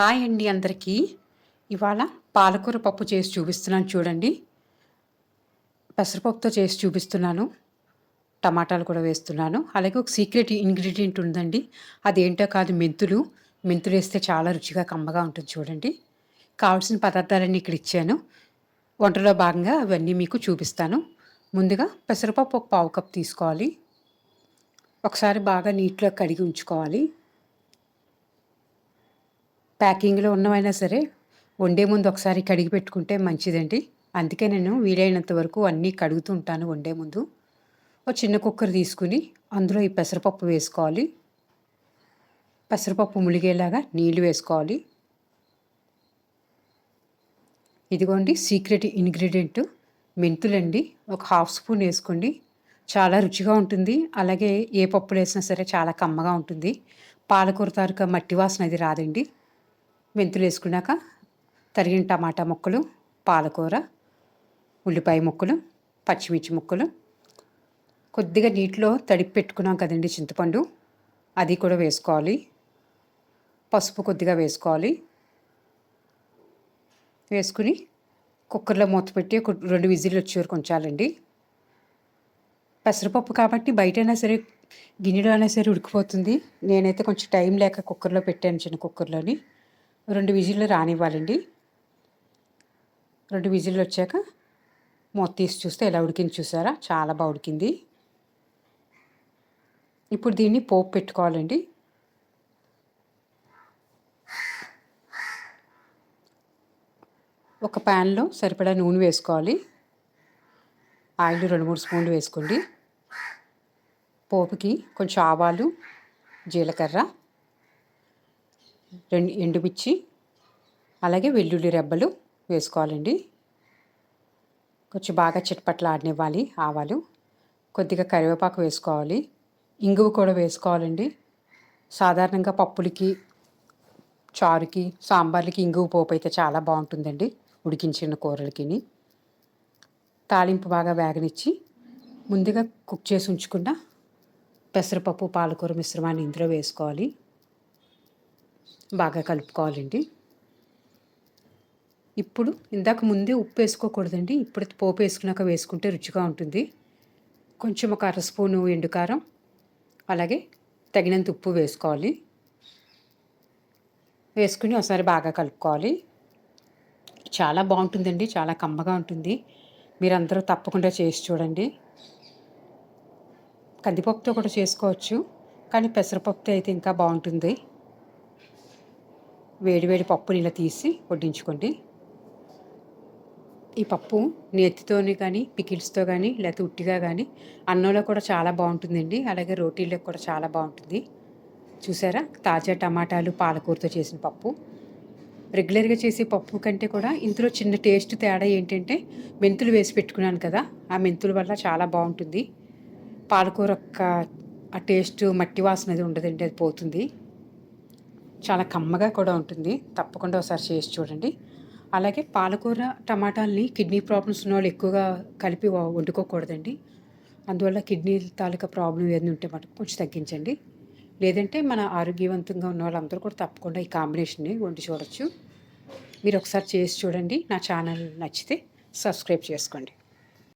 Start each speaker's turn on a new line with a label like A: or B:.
A: Hi అండి అందరికీ. ఇవాళ పాలకూర పప్పు చేసి చూపిస్తున్నాను చూడండి. పెసరపప్పుతో చేసి చూపిస్తున్నాను. టమాటాలు కూడా వేస్తున్నాను. అలాగే ఒక సీక్రెట్ ఇంగ్రీడియంట్ ఉందండి. అదేంటో కాదు మెంతులు. మెంతులు వేస్తే చాలా రుచిగా కమ్మగా ఉంటుంది చూడండి. కావాల్సిన పదార్థాలన్నీ ఇక్కడ ఇచ్చాను. వంటలో భాగంగా అవన్నీ మీకు చూపిస్తాను. ముందుగా పెసరపప్పు ఒక పావు కప్ తీసుకోవాలి. ఒకసారి బాగా నీటిలో కడిగి ఉంచుకోవాలి. ప్యాకింగ్లో ఉన్నవైనా సరే వండే ముందు ఒకసారి కడిగి పెట్టుకుంటే మంచిదండి. అందుకే నేను వీలైనంత వరకు అన్నీ కడుగుతూ ఉంటాను వండే ముందు. ఒక చిన్న కుక్కర్ తీసుకుని అందులో ఈ పెసరపప్పు వేసుకోవాలి. పెసరపప్పు ములిగేలాగా నీళ్ళు వేసుకోవాలి. ఇదిగోండి సీక్రెట్ ఇంగ్రీడియంట్ మెంతులండి. ఒక హాఫ్ స్పూన్ వేసుకోండి. చాలా రుచిగా ఉంటుంది. అలాగే ఏ పప్పులు వేసినా సరే చాలా కమ్మగా ఉంటుంది. పాలకూర తారుక మట్టి వాసన అది రాదండి. మెంతులు వేసుకున్నాక తరిగిన టమాటా ముక్కలు పాలకూర ఉల్లిపాయ ముక్కలు పచ్చిమిర్చి ముక్కలు. కొద్దిగా నీటిలో తడిపి పెట్టుకున్నాం కదండి చింతపండు. అది కూడా వేసుకోవాలి. పసుపు కొద్దిగా వేసుకోవాలి. వేసుకుని కుక్కర్లో మూత పెట్టి ఒక రెండు విజిల్లు వచ్చే వరకు ఉంచాలండి. పెసరపప్పు కాబట్టి బయటైనా సరే గిన్నెలో అయినా సరే ఉడికిపోతుంది. నేనైతే కొంచెం టైం లేక కుక్కర్లో పెట్టాను చిన్న కుక్కర్లోని. రెండు విజిల్లు రానివ్వాలండి. రెండు విజిల్లు వచ్చాక మూత తీసి చూస్తే ఎలా ఉడికింది చూసారా? చాలా బాగా ఉడికింది. ఇప్పుడు దీన్ని పోపు పెట్టుకోవాలండి. ఒక ప్యాన్లో సరిపడా నూనె వేసుకోవాలి. ఆయిల్ రెండు మూడు స్పూన్లు వేసుకోండి. పోపుకి కొంచెం ఆవాలు జీలకర్ర రెండు ఎండుమిర్చి అలాగే వెల్లుల్లి రెబ్బలు వేసుకోవాలండి. కొంచెం బాగా చిట్పట్లు ఆడనివ్వాలి ఆవాలు. కొద్దిగా కరివేపాకు వేసుకోవాలి. ఇంగువ కూడా వేసుకోవాలండి. సాధారణంగా పప్పులకి చారుకి సాంబార్లకి ఇంగువ పోపు అయితే చాలా బాగుంటుందండి ఉడికించిన కూరలకి తాలింపు బాగా వేగనిచ్చి ముందుగా కుక్ చేసి ఉంచుకున్న పెసరపప్పు పాలకూర మిశ్రమాన్ని ఇందులో వేసుకోవాలి. బాగా కలుపుకోవాలండి. ఇప్పుడు ఇందాక ముందే ఉప్పు వేసుకోకూడదండి. ఇప్పుడు పోపు వేసుకున్నాక వేసుకుంటే రుచిగా ఉంటుంది. కొంచెం ఒక అర స్పూను ఎండుకారం అలాగే తగినంత ఉప్పు వేసుకోవాలి. వేసుకుని ఒకసారి బాగా కలుపుకోవాలి. చాలా బాగుంటుందండి. చాలా కమ్మగా ఉంటుంది. మీరందరూ తప్పకుండా చేసి చూడండి. కందిపప్పుతో కూడా చేసుకోవచ్చు. కానీ పెసరపప్పుతో అయితే ఇంకా బాగుంటుంది. వేడివేడి పప్పుని ఇలా తీసి వడ్డించుకోండి. ఈ పప్పు నెత్తితోని కానీ పికిల్స్తో కానీ లేకపోతే ఉట్టిగా కానీ అన్నంలో కూడా చాలా బాగుంటుందండి. అలాగే రోటీల్లో కూడా చాలా బాగుంటుంది. చూసారా? తాజా టమాటాలు పాలకూరతో చేసిన పప్పు. రెగ్యులర్గా చేసే పప్పు కంటే కూడా ఇందులో చిన్న టేస్ట్ తేడా ఏంటంటే మెంతులు వేసి పెట్టుకున్నాను కదా ఆ మెంతుల వల్ల చాలా బాగుంటుంది. పాలకూర ఆ టేస్ట్ మట్టి వాసన అది ఉండదండి అది పోతుంది. చాలా కమ్మగా కూడా ఉంటుంది. తప్పకుండా ఒకసారి చేసి చూడండి. అలాగే పాలకూర టమాటాలని కిడ్నీ ప్రాబ్లమ్స్ ఉన్న వాళ్ళు ఎక్కువగా కలిపి వండుకోకూడదండి. అందువల్ల కిడ్నీ తాలూకా ప్రాబ్లం ఏదైనా ఉంటే మటుకు కొంచెం తగ్గించండి. లేదంటే మన ఆరోగ్యవంతంగా ఉన్న వాళ్ళందరూ కూడా తప్పకుండా ఈ కాంబినేషన్ని వండి చూడొచ్చు. మీరు ఒకసారి చేసి చూడండి. నా ఛానల్ నచ్చితే సబ్స్క్రైబ్ చేసుకోండి.